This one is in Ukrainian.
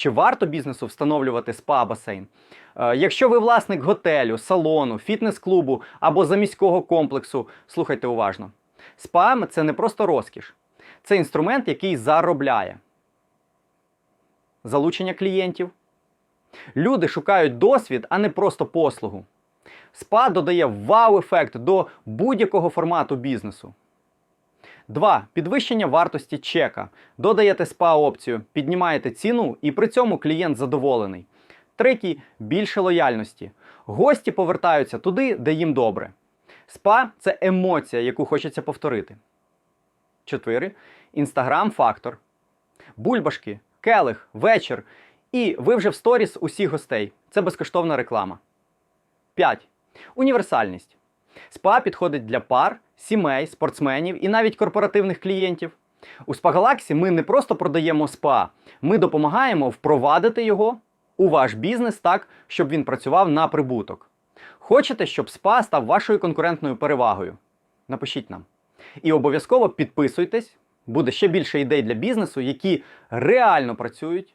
Чи варто бізнесу встановлювати спа-басейн? Е, Якщо ви власник готелю, салону, фітнес-клубу або заміського комплексу, слухайте уважно. СПА це не просто розкіш, це інструмент, який заробляє. Залучення клієнтів. Люди шукають досвід, а не просто послугу. СПА додає вау-ефект до будь-якого формату бізнесу. 2. Підвищення вартості чека. Додаєте СПА-опцію, піднімаєте ціну і при цьому клієнт задоволений. Третій більше лояльності. Гості повертаються туди, де їм добре. СПА це емоція, яку хочеться повторити. 4. Інстаграм-фактор. Бульбашки, келих, вечір. І ви вже в сторіс усіх гостей. Це безкоштовна реклама. 5. Універсальність. СПА підходить для пар, сімей, спортсменів і навіть корпоративних клієнтів. У SPA ми не просто продаємо СПА, ми допомагаємо впровадити його у ваш бізнес так, щоб він працював на прибуток. Хочете, щоб СПА став вашою конкурентною перевагою? Напишіть нам. І обов'язково підписуйтесь, буде ще більше ідей для бізнесу, які реально працюють